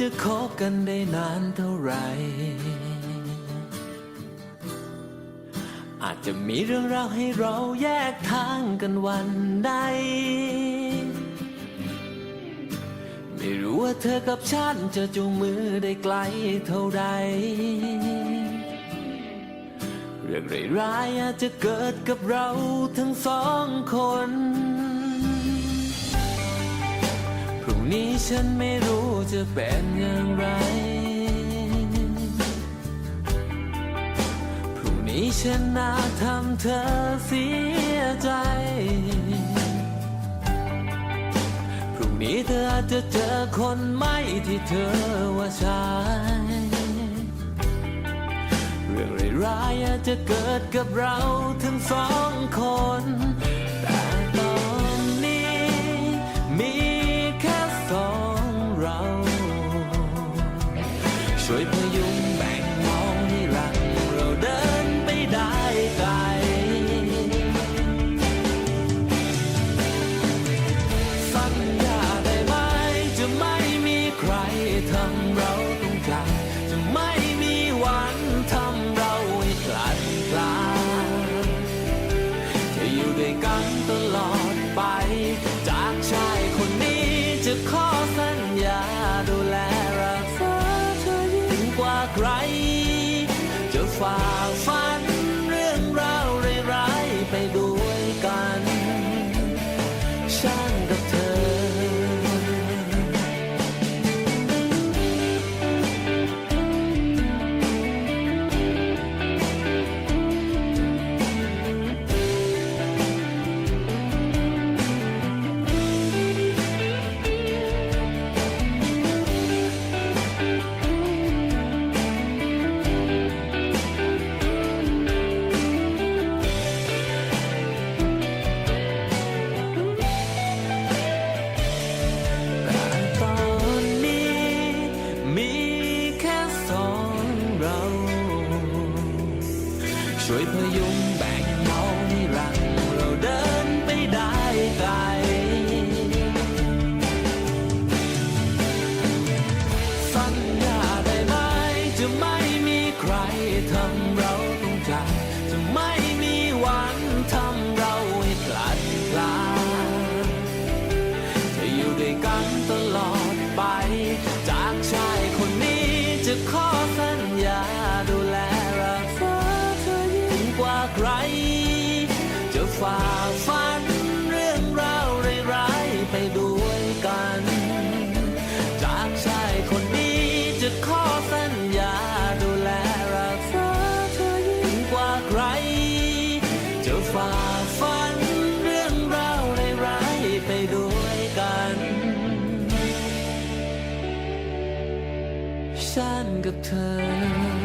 จะคบกันได้นานเท่าไหร่ อาจจะมีเรื่องราวให้เราแยกทางกันวันใด ไม่รู้ว่าเธอกับฉันจะจูงมือได้ไกลเท่าใด เรื่องร้ายๆอาจจะเกิดกับเราทั้งสองคน นี้ฉันไม่รู้จะเป็นอย่างไร พรุ่งนี้ฉันน่าทำเธอเสียใจ พรุ่งนี้เธออาจจะเจอคนไม่ที่เธอว่าใช่เรื่องร้ายๆอาจจะเกิดกับเราทั้งสองคน ช่วยพยุงแบ่งมองให้รักเราเดินไปได้ไกล สัญญาได้ไหมจะไม่มีใครทำเราต้องจากจะไม่มีวันทำเราให้คลาดคลาจะอยู่ด้วยกันตลอดไป จากชายคนนี้จะขอสัญญาดูแล ใคร จะฝ่า พยุงแบ่งเบาให้รังเราเดินไปได้ไกล ใครจะฝ่าฟันเรื่องราวร้ายๆไปด้วยกัน จากชายคนนี้จะขอสัญญาดูแลรักษาเธอยิ่งกว่าใคร จะฝ่าฟันเรื่องราวร้ายๆไปด้วยกัน ฉันกับเธอ